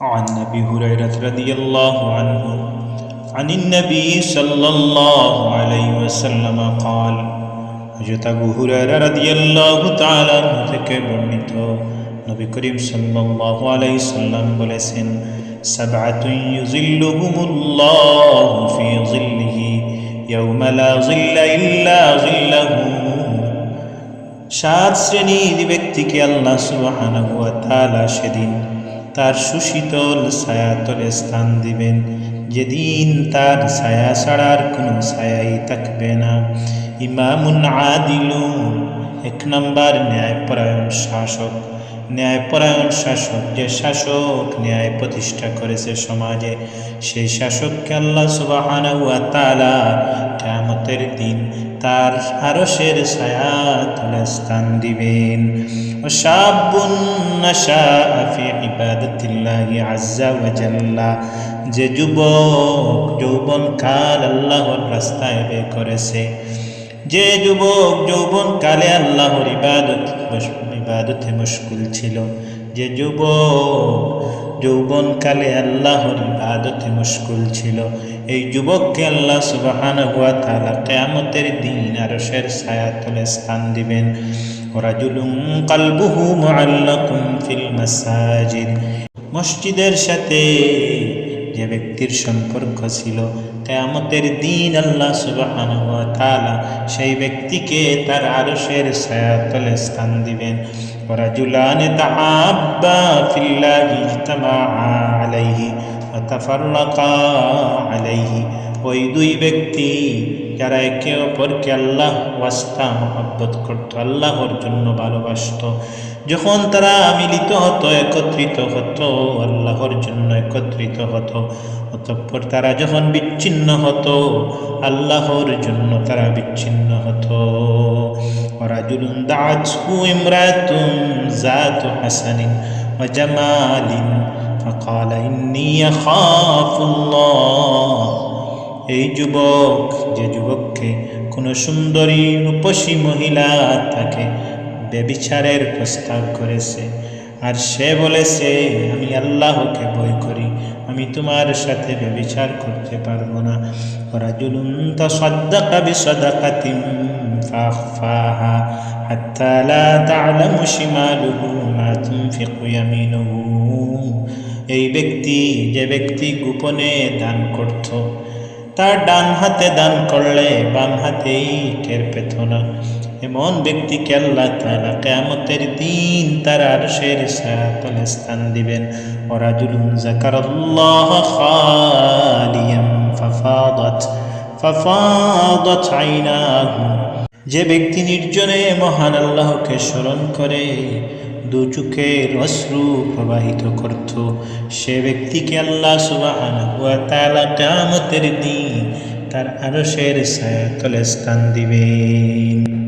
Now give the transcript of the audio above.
عن ابي هريره رضي الله عنه عن النبي صلى الله عليه وسلم قال হযরত আবু হুরায়রা রাদিয়াল্লাহু তাআলা আনহু থেকে বর্ণিত নবী করিম সাল্লাল্লাহু আলাইহি সাল্লাম বলেছেন সাবআতুন ইউযিল্লুহুমুল্লাহু ফি যিল্লিহি ইয়াওমা লা যিল্লা ইল্লা যিল্লাহু সাত শ্রেণীর ব্যক্তিকে আল্লাহ সুবহানাহু ওয়া তাআলা সেদিন তার সুশীতল ছায়াতলে স্থান দিবেন। যেদিন তার ছায়া ছাড়ার কোনো ছায়াই থাকবে না। ইমামুন আদিলুন, এক নম্বর ন্যায়পরায়ণ শাসক। ন্যায়পরায়ণ শাসক যে শাসক ন্যায় প্রতিষ্ঠা করেছে সমাজে, সেই শাসককে আল্লাহ সুবহানাহু ওয়া তাআলা কিয়ামতের দিন তার আরশের ছায়া তলে স্থান দিবেন শাবুন নাশাআ ফি ইবাদাতিল্লাহি আযজা ওয়া জাল্লা। যে যুবক যৌবন কাল আল্লাহর রাস্তায় বে করেছে। যে যুবক যৌবন কালে আল্লাহর ইবাদত ইবাদতে মুশকুল ছিল। যে যুবক যৌবন কালে আল্লাহর ইবাদতে মুশকুল ছিল। এই যুবককে আল্লাহ সুবহানাহু ওয়া তাআলা কিয়ামতের দিন আরশের ছায়াতলে স্থান দিবেন রাজুলুন কলবুহু মুআল্লাকুন ফিল মাসাজিদ মসজিদের সাথে যে ব্যক্তির সম্পর্ক ছিল কেয়ামতের দিন আল্লাহ সুবহানাহু ওয়া তাআলা সেই ব্যক্তিকে তার আরশের ছায়াতলে স্থান দিবেন ورجلان تعابا في الله اجتمعا عليه وتفرقا عليه ওই দুই ব্যক্তি যারা একে অপরকে আল্লাহ ওয়াস্তা মহব্বত করত আল্লাহর জন্য ভালোবাসত যখন তারা মিলিত হতো একত্রিত হতো আল্লাহর জন্য একত্রিত হতো অতঃপর তারা যখন বিচ্ছিন্ন হতো আল্লাহর জন্য তারা বিচ্ছিন্ন হতো রাজুলুন দাআতহু ইমরাতুন যাতু হাসানিন ওয়া জামালিন فقال إني أخاف الله এই যুবক, যে যুবককে কোনো সুন্দরী রূপসী মহিলা তাকে ব্যবিচারের প্রস্তাব করেছে। আর সে বলেছে, আমি আল্লাহকে ভয় করি, আমি তোমার সাথে ব্যবিচার করতে পারব না। রাজুলুন তাসাদ্দাকা বিসাদাকাতিন ফাখফাহা হাত্তা লা তা'লামু শিমালুহু মা তুনফিকু ইয়ামিনুহু। এই ব্যক্তি, যে ব্যক্তি গোপনে দান করত তার ডান হাতে দান করলে বাম হাতেই টের পেত না। এমন ব্যক্তিকে আল্লাহ তাআলা কিয়ামতের দিন তার আরশের ছায়াতলে স্থান দিবেন। ফাফাদাত ফাফাদাত আইনাহু যে ব্যক্তি নির্জনে মহান আল্লাহকে স্মরণ করে দু চোখের অশ্রু প্রবাহিত করত। সে ব্যক্তিকে আল্লাহ সুবাহ দিন তার আরশের ছায়াতলে স্থান দিবেন।